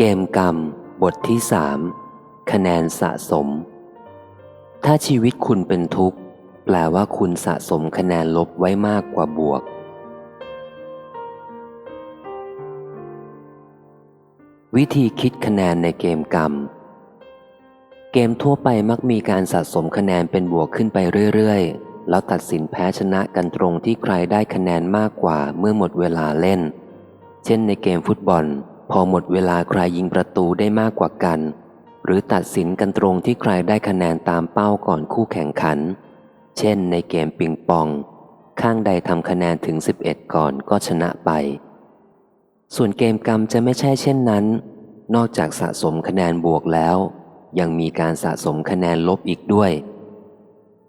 เกมกรรม บทที่สามคะแนนสะสม ถ้าชีวิตคุณเป็นทุกข์ แปลว่าคุณสะสมคะแนนลบไว้มากกว่าบวก วิธีคิดคะแนนในเกมกรรม เกมทั่วไปมักมีการสะสมคะแนนเป็นบวกขึ้นไปเรื่อยๆ แล้วตัดสินแพ้ชนะกันตรงที่ใครได้คะแนนมากกว่าเมื่อหมดเวลาเล่น เช่นในเกมฟุตบอล พอหมดเวลาใครยิงประตูได้มากกว่ากัน หรือตัดสินกันตรงที่ใครได้คะแนนตามเป้าก่อนคู่แข่งขัน เช่นในเกมปิงปอง ข้างใดทำคะแนนถึง 11 ก่อนก็ชนะไป ส่วนเกมกรรมจะไม่ใช่เช่นนั้น นอกจากสะสมคะแนนบวกแล้ว ยังมีการสะสมคะแนนลบอีกด้วย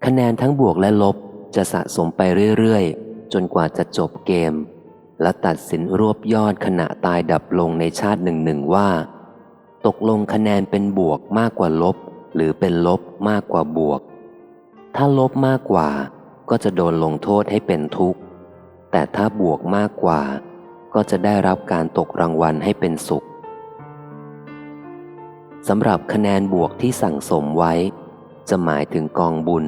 คะแนนทั้งบวกและลบจะสะสมไปเรื่อยๆ จนกว่าจะจบเกม และตัดสินรวบยอดขณะตายดับลงในชาติหนึ่งหนึ่งว่า ตกลงคะแนนเป็นบวกมากกว่าลบ หรือเป็นลบมากกว่าบวก ถ้าลบมากกว่าก็จะโดนลงโทษให้เป็นทุกข์ แต่ถ้าบวกมากกว่า ก็จะได้รับการตกรางวัลให้เป็นสุขสำหรับคะแนนบวกที่สั่งสมไว้ จะหมายถึงกองบุญ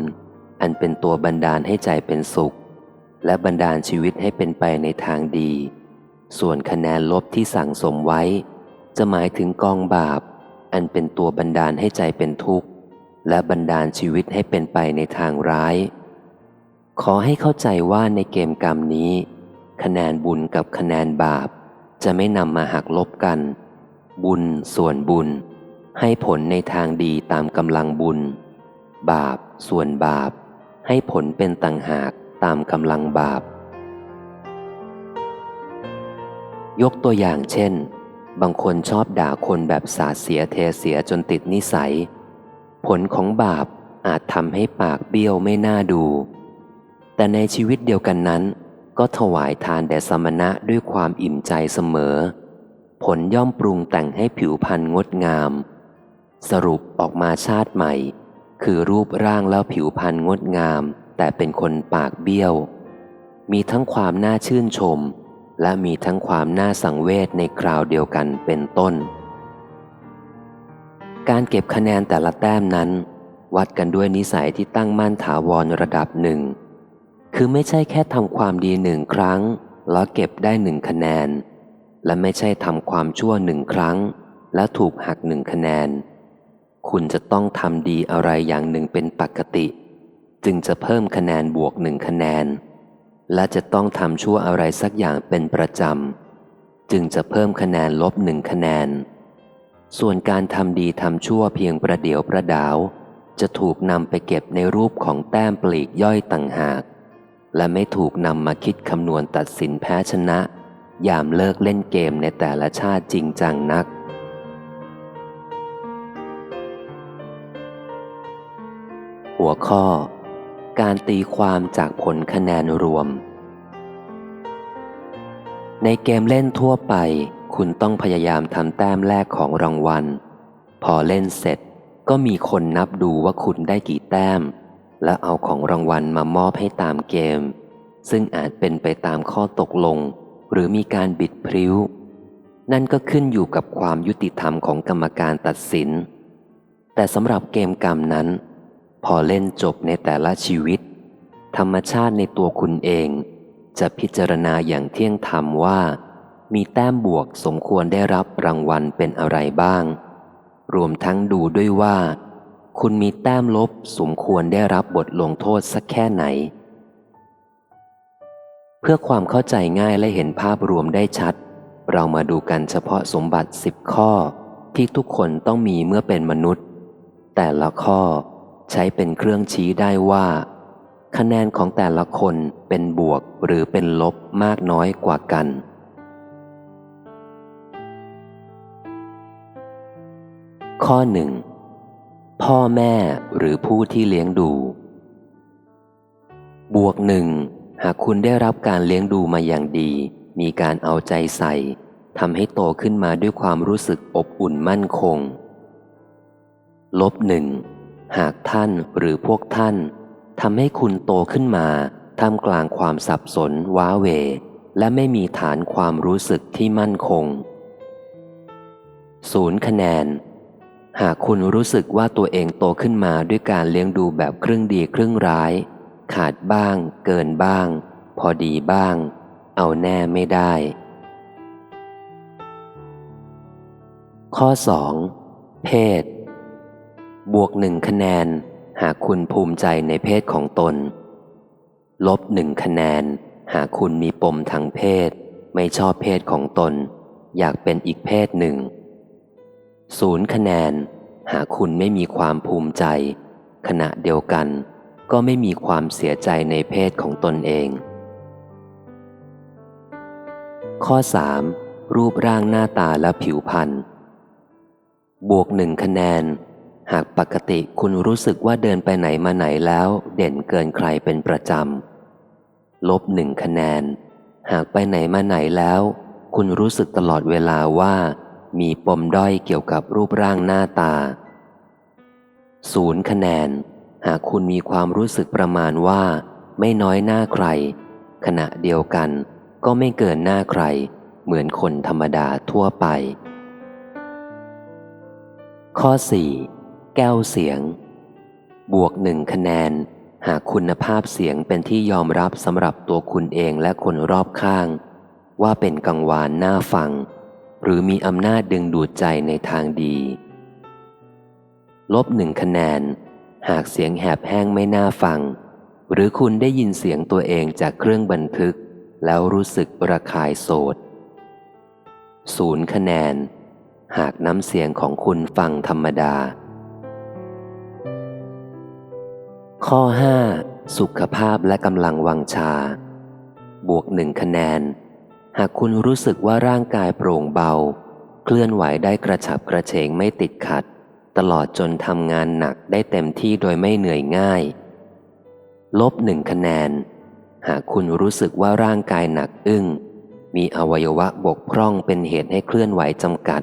อันเป็นตัวบันดาลให้ใจเป็นสุข และบันดาลชีวิตให้เป็นไปในทางดี ส่วนคะแนนลบที่สั่งสมไว้ จะหมายถึงกองบาป อันเป็นตัวบันดาลให้ใจเป็นทุกข์ และบันดาลชีวิตให้เป็นไปในทางร้าย ขอให้เข้าใจว่าในเกมกรรมนี้ คะแนนบุญกับคะแนนบาป จะไม่นำมาหักลบกัน บุญส่วนบุญ ให้ผลในทางดีตามกำลังบุญ บาปส่วนบาป ให้ผลเป็นต่างหาก ตามกำลังบาป ยกตัวอย่างเช่น บางคนชอบด่าคนแบบสาเสียเทเสียจนติดนิสัย ผลของบาปอาจทำให้ปากเบี้ยวไม่น่าดู แต่ในชีวิตเดียวกันนั้น ก็ถวายทานแด่สมณะด้วยความอิ่มใจเสมอ ผลย่อมปรุงแต่งให้ผิวพรรณงดงาม สรุปออกมาชาติใหม่ คือรูปร่างแล้วผิวพรรณงดงาม แต่เป็นคนปากเบี้ยว มีทั้งความน่าชื่นชม และมีทั้งความน่าสังเวชในคราวเดียวกันเป็นต้น การเก็บคะแนนแต่ละแต้มนั้น วัดกันด้วยนิสัยที่ตั้งมั่นถาวรระดับหนึ่ง คือไม่ใช่แค่ทำความดีหนึ่งครั้ง แล้วเก็บได้หนึ่งคะแนน และไม่ใช่ทำความชั่วหนึ่งครั้ง แล้วถูกหักหนึ่งคะแนน คุณจะต้องทำดีอะไรอย่างหนึ่งเป็นปกติ จึงจะเพิ่มคะแนนบวกหนึ่งคะแนน และจะต้องทำชั่วอะไรสักอย่างเป็นประจำ จึงจะเพิ่มคะแนนลบหนึ่งคะแนน ส่วนการทำดีทำชั่วเพียงประเดียวประดาว จะถูกนำไปเก็บในรูปของแต้มปลีกย่อยต่างหาก และไม่ถูกนำมาคิดคำนวณตัดสินแพ้ชนะ ยามเลิกเล่นเกมในแต่ละชาติจริงจังนักหัวข้อ การตีความจากผลคะแนนรวม ในเกมเล่นทั่วไป คุณต้องพยายามทำแต้มแรกของรางวัล พอเล่นเสร็จก็มีคนนับดูว่าคุณได้กี่แต้ม และเอาของรางวัลมามอบให้ตามเกม ซึ่งอาจเป็นไปตามข้อตกลง หรือมีการบิดพริ้ว นั่นก็ขึ้นอยู่กับความยุติธรรมของกรรมการตัดสิน แต่สำหรับเกมกรรมนั้น พอเล่นจบในแต่ละชีวิต ธรรมชาติในตัวคุณเอง จะพิจารณาอย่างเที่ยงธรรมว่า มีแต้มบวกสมควรได้รับรางวัลเป็นอะไรบ้าง รวมทั้งดูด้วยว่า คุณมีแต้มลบสมควรได้รับบทลงโทษสักแค่ไหน เพื่อความเข้าใจง่ายและเห็นภาพรวมได้ชัด เรามาดูกันเฉพาะสมบัติสิบข้อที่ทุกคนต้องมีเมื่อเป็นมนุษย์ แต่ละข้อ ใช้เป็นเครื่องชี้ได้ว่า คะแนนของแต่ละคนเป็นบวกหรือเป็นลบมากน้อยกว่ากัน ข้อหนึ่งพ่อแม่หรือผู้ที่เลี้ยงดู บวกหนึ่งหากคุณได้รับการเลี้ยงดูมาอย่างดี มีการเอาใจใส่ทำให้โตขึ้นมาด้วยความรู้สึกอบอุ่นมั่นคง ลบหนึ่ง หากท่านหรือพวกท่านทำให้คุณโตขึ้นมาท่ามกลางความสับสนว้าเหวและไม่มีฐานความรู้สึกที่มั่นคงศูนย์คะแนน หากคุณรู้สึกว่าตัวเองโตขึ้นมาด้วยการเลี้ยงดูแบบครึ่งดีครึ่งร้าย ขาดบ้าง เกินบ้าง พอดีบ้าง เอาแน่ไม่ได้ ข้อ 2. เพศ บวกหนึ่งคะแนน หากคุณภูมิใจในเพศของตน ลบหนึ่งคะแนน หากคุณมีปมทางเพศ ไม่ชอบเพศของตน อยากเป็นอีกเพศหนึ่งศูนย์คะแนน หากคุณไม่มีความภูมิใจ ขณะเดียวกัน ก็ไม่มีความเสียใจในเพศของตนเอง ข้อ 3. รูปร่างหน้าตาและผิวพรรณบวกหนึ่งคะแนน หากปกติคุณรู้สึกว่าเดินไปไหนมาไหนแล้ว เด่นเกินใครเป็นประจำลบหนึ่งคะแนน หากไปไหนมาไหนแล้ว คุณรู้สึกตลอดเวลาว่า มีปมด้อยเกี่ยวกับรูปร่างหน้าตาศูนย์คะแนน หากคุณมีความรู้สึกประมาณว่า ไม่น้อยหน้าใคร ขณะเดียวกัน ก็ไม่เกินหน้าใคร เหมือนคนธรรมดาทั่วไป ข้อ 4. แก้วเสียง บวกหนึ่งคะแนน หากคุณภาพเสียงเป็นที่ยอมรับสำหรับตัวคุณเองและคนรอบข้าง ว่าเป็นกังวานน่าฟัง หรือมีอำนาจดึงดูดใจในทางดี ลบหนึ่งคะแนน หากเสียงแหบแห้งไม่น่าฟัง หรือคุณได้ยินเสียงตัวเองจากเครื่องบันทึก แล้วรู้สึกระคายโสดศูนย์คะแนน หากน้ำเสียงของคุณฟังธรรมดา ข้อ 5. สุขภาพและกำลังวังชา บวกหนึ่งคะแนน หากคุณรู้สึกว่าร่างกายโปร่งเบา เคลื่อนไหวได้กระฉับกระเฉงไม่ติดขัด ตลอดจนทำงานหนักได้เต็มที่โดยไม่เหนื่อยง่าย ลบหนึ่งคะแนน หากคุณรู้สึกว่าร่างกายหนักอึ้ง มีอวัยวะบกพร่องเป็นเหตุให้เคลื่อนไหวจำกัด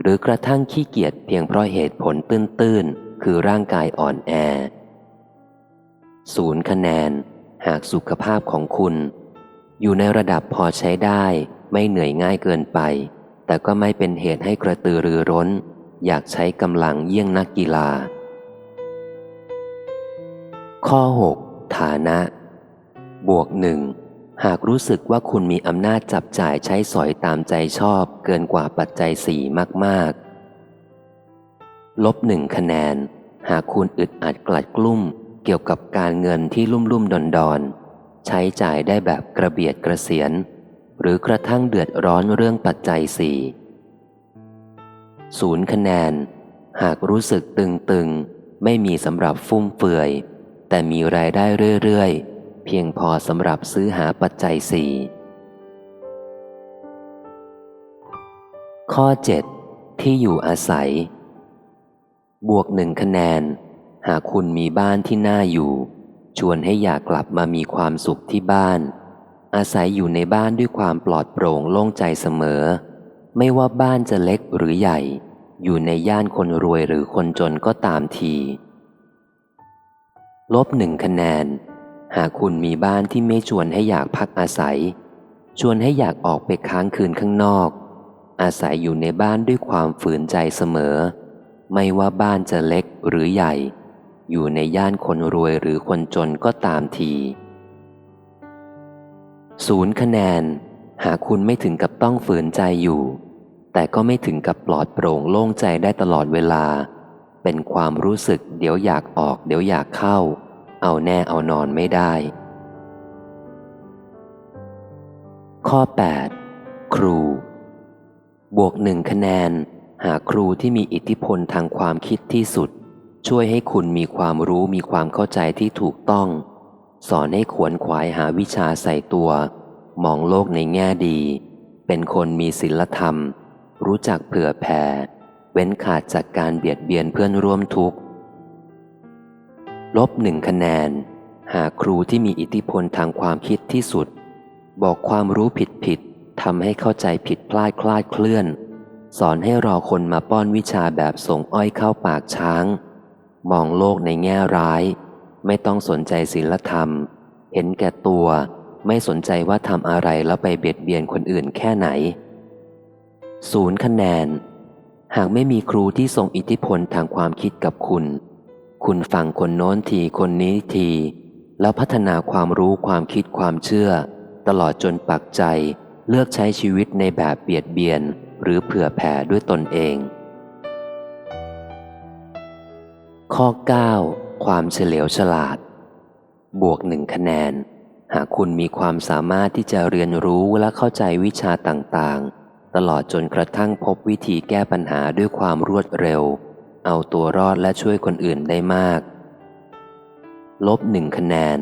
หรือกระทั่งขี้เกียจเพียงเพราะเหตุผลตื้นๆ คือร่างกายอ่อนแอ ศูนย์คะแนน หากสุขภาพของคุณ อยู่ในระดับพอใช้ได้ไม่เหนื่อยง่ายเกินไป แต่ก็ไม่เป็นเหตุให้กระตือรือร้น อยากใช้กำลังเยี่ยงนักกีฬา ข้อ 6 ฐานะ บวกหนึ่งหากรู้สึกว่าคุณมีอำนาจจับจ่ายใช้สอยตามใจชอบเกินกว่าปัจจัยสี่มากๆ ลบหนึ่งคะแนน หากคุณอึดอัดกลัดกลุ้ม เกี่ยวกับการเงินที่ลุ่มลุ่มดอนดอนใช้จ่ายได้แบบกระเบียดกระเสียน หรือกระทั่งเดือดร้อนเรื่องปัจจัยสี่ศูนย์คะแนน หากรู้สึกตึงๆ ไม่มีสำหรับฟุ่มเฟือย แต่มีรายได้เรื่อยๆ เพียงพอสำหรับซื้อหาปัจจัยสี่ข้อ 7 ที่อยู่อาศัย บวกหนึ่งคะแนน หากคุณมีบ้านที่น่าอยู่ ชวนให้อยากกลับมามีความสุขที่บ้าน อาศัยอยู่ในบ้านด้วยความปลอดโปร่งโล่งใจเสมอ ไม่ว่าบ้านจะเล็กหรือใหญ่ อยู่ในย่านคนรวยหรือคนจนก็ตามทีลบหนึ่งคะแนน หากคุณมีบ้านที่ไม่ชวนให้อยากพักอาศัย ชวนให้อยากออกไปค้างคืนข้างนอก อาศัยอยู่ในบ้านด้วยความฝืนใจเสมอ ไม่ว่าบ้านจะเล็กหรือใหญ่ อยู่ในย่านคนรวยหรือคนจนก็ตามทีศูนย์คะแนน หากคุณไม่ถึงกับต้องฝืนใจอยู่ แต่ก็ไม่ถึงกับปลอดโปร่งโล่งใจได้ตลอดเวลา เป็นความรู้สึกเดี๋ยวอยากออกเดี๋ยวอยากเข้า เอาแน่เอานอนไม่ได้ ข้อ 8 ครู บวกหนึ่งคะแนน หากครูที่มีอิทธิพลทางความคิดที่สุด ช่วยให้คุณมีความรู้มีความเข้าใจที่ถูกต้อง สอนให้ขวนขวายหาวิชาใส่ตัว มองโลกในแง่ดี เป็นคนมีศีลธรรม รู้จักเผื่อแผ่ เว้นขาดจากการเบียดเบียนเพื่อนร่วมทุกข์ ลบหนึ่งคะแนน หาครูที่มีอิทธิพลทางความคิดที่สุด บอกความรู้ผิดผิดทำให้เข้าใจผิดพลาดคลาดเคลื่อน สอนให้รอคนมาป้อนวิชาแบบส่งอ้อยเข้าปากช้าง มองโลกในแง่ร้าย ไม่ต้องสนใจศีลธรรม เห็นแก่ตัว ไม่สนใจว่าทำอะไรแล้วไปเบียดเบียนคนอื่นแค่ไหนศูนย์คะแนน หากไม่มีครูที่ทรงอิทธิพลทางความคิดกับคุณ คุณฟังคนโน้นทีคนนี้ที แล้วพัฒนาความรู้ความคิดความเชื่อ ตลอดจนปักใจเลือกใช้ชีวิตในแบบเบียดเบียน หรือเผื่อแผ่ด้วยตนเอง ข้อ 9 ความเฉลียวฉลาด บวกหนึ่งคะแนน หากคุณมีความสามารถที่จะเรียนรู้และเข้าใจวิชาต่างๆ ตลอดจนกระทั่งพบวิธีแก้ปัญหาด้วยความรวดเร็ว เอาตัวรอดและช่วยคนอื่นได้มาก ลบหนึ่งคะแนน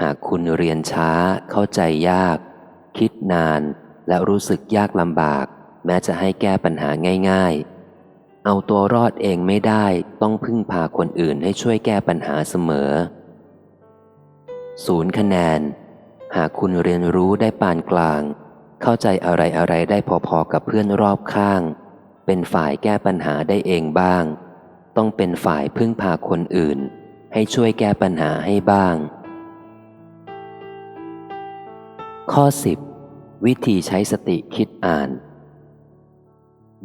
หากคุณเรียนช้า เข้าใจยาก คิดนาน และรู้สึกยากลำบาก แม้จะให้แก้ปัญหาง่าย ๆ เอาตัวรอดเองไม่ได้ต้องพึ่งพาคนอื่นให้ช่วยแก้ปัญหาเสมอศูนย์คะแนน หากคุณเรียนรู้ได้ปานกลาง เข้าใจอะไรอะไรได้พอๆกับเพื่อนรอบข้าง เป็นฝ่ายแก้ปัญหาได้เองบ้าง ต้องเป็นฝ่ายพึ่งพาคนอื่น ให้ช่วยแก้ปัญหาให้บ้าง ข้อ 10 วิธีใช้สติคิดอ่าน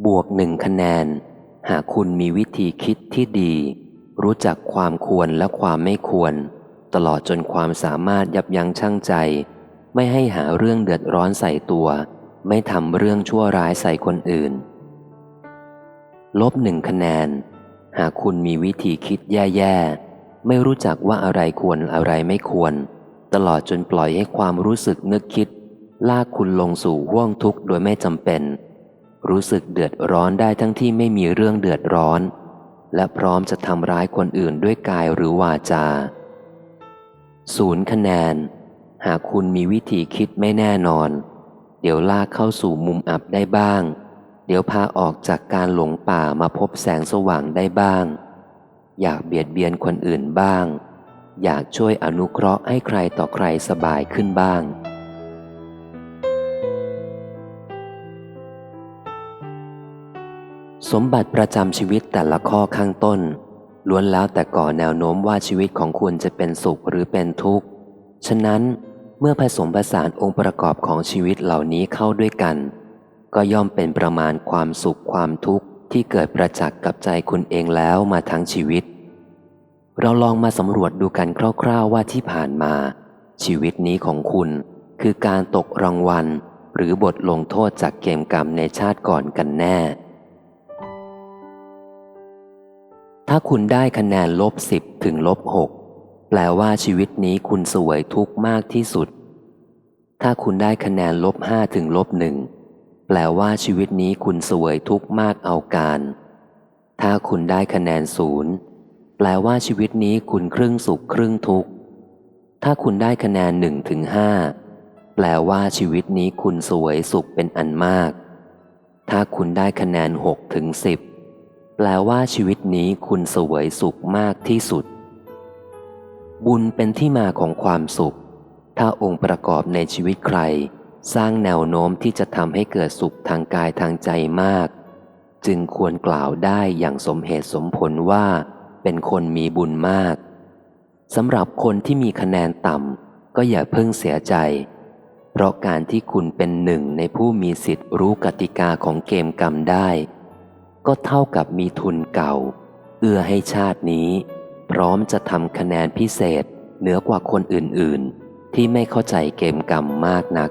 บวกหนึ่งคะแนน หากคุณมีวิธีคิดที่ดี รู้จักความควรและความไม่ควร ตลอดจนความสามารถยับยั้งชั่งใจ ไม่ให้หาเรื่องเดือดร้อนใส่ตัว ไม่ทำเรื่องชั่วร้ายใส่คนอื่น ลบหนึ่งคะแนน หากคุณมีวิธีคิดแย่ๆ ไม่รู้จักว่าอะไรควรอะไรไม่ควร ตลอดจนปล่อยให้ความรู้สึกนึกคิด ลากคุณลงสู่ห่วงทุกข์โดยไม่จำเป็น รู้สึกเดือดร้อนได้ทั้งที่ไม่มีเรื่องเดือดร้อน และพร้อมจะทำร้ายคนอื่นด้วยกายหรือวาจาศูนย์คะแนน หากคุณมีวิธีคิดไม่แน่นอน เดี๋ยวลากเข้าสู่มุมอับได้บ้าง เดี๋ยวพาออกจากการหลงป่ามาพบแสงสว่างได้บ้าง อยากเบียดเบียนคนอื่นบ้าง อยากช่วยอนุเคราะห์ให้ใครต่อใครสบายขึ้นบ้าง มบัติประจำชีวิตแต่ละข้อข้างต้น ล้วนแล้วแต่ก่อแนวโน้มว่าชีวิตของคุณจะเป็นสุขหรือเป็นทุกข์ ฉะนั้นเมื่อผสมผสานองค์ประกอบของชีวิตเหล่านี้เข้าด้วยกัน ก็ย่อมเป็นประมาณความสุขความทุกข์ที่เกิดประจักษ์กับใจคุณเองแล้วมาทั้งชีวิต เราลองมาสำรวจดูกันคร่าวๆว่าที่ผ่านมา ชีวิตนี้ของคุณ คือการตกรางวัล หรือบทลงโทษจากเกมกรรมในชาติก่อนกันแน่ ถ้าคุณได้คะแนนลบสิบถึงลบหกแปลว่าชีวิตนี้คุณสวยทุกข์มากที่สุด ถ้าคุณได้คะแนนลบห้าถึงลบหนึ่งแปลว่าชีวิตนี้คุณสวยทุกข์มากเอาการ ถ้าคุณได้คะแนนศูนย์แปลว่าชีวิตนี้คุณครึ่งสุขครึ่งทุกข์ ถ้าคุณได้คะแนนหนึ่งถึงห้าแปลว่าชีวิตนี้คุณสวยสุขเป็นอันมาก ถ้าคุณได้คะแนนหกถึงสิบ แปลว่าชีวิตนี้คุณสวยสุขมากที่สุด บุญเป็นที่มาของความสุข ถ้าองค์ประกอบในชีวิตใคร สร้างแนวโน้มที่จะทำให้เกิดสุขทางกายทางใจมาก จึงควรกล่าวได้อย่างสมเหตุสมผลว่า เป็นคนมีบุญมากสำหรับคนที่มีคะแนนต่ำก็อย่าเพิ่งเสียใจ เพราะการที่คุณเป็นหนึ่งในผู้มีสิทธิ์รู้กติกาของเกมกรรมได้ ก็เท่ากับมีทุนเก่า เอื้อให้ชาตินี้ พร้อมจะทำคะแนนพิเศษเหนือกว่าคนอื่นๆ ที่ไม่เข้าใจเกมกรรมมากนัก